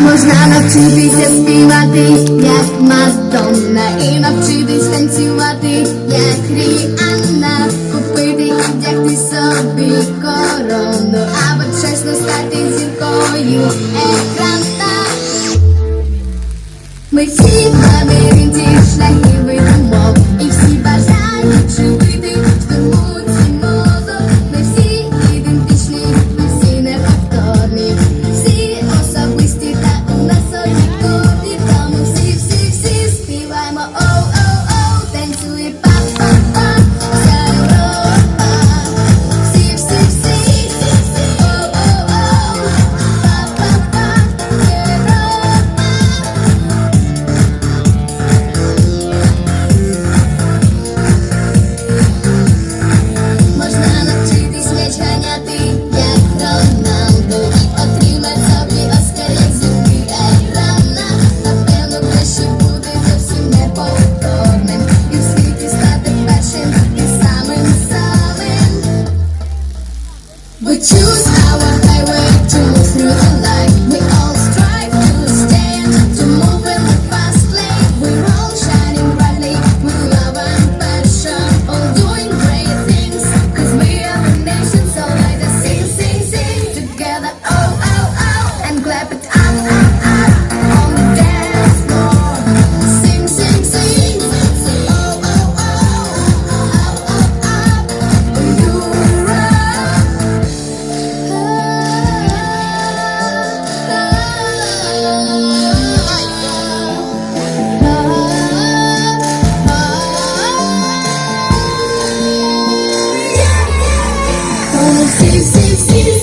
Можна навчитися співати, як Мадонна, і навчитись танцювати, як Ріанна купити і вдягти собі корону, або чесно стати зіркою екрана. Ми всі лабіринті to sim, sim, sim.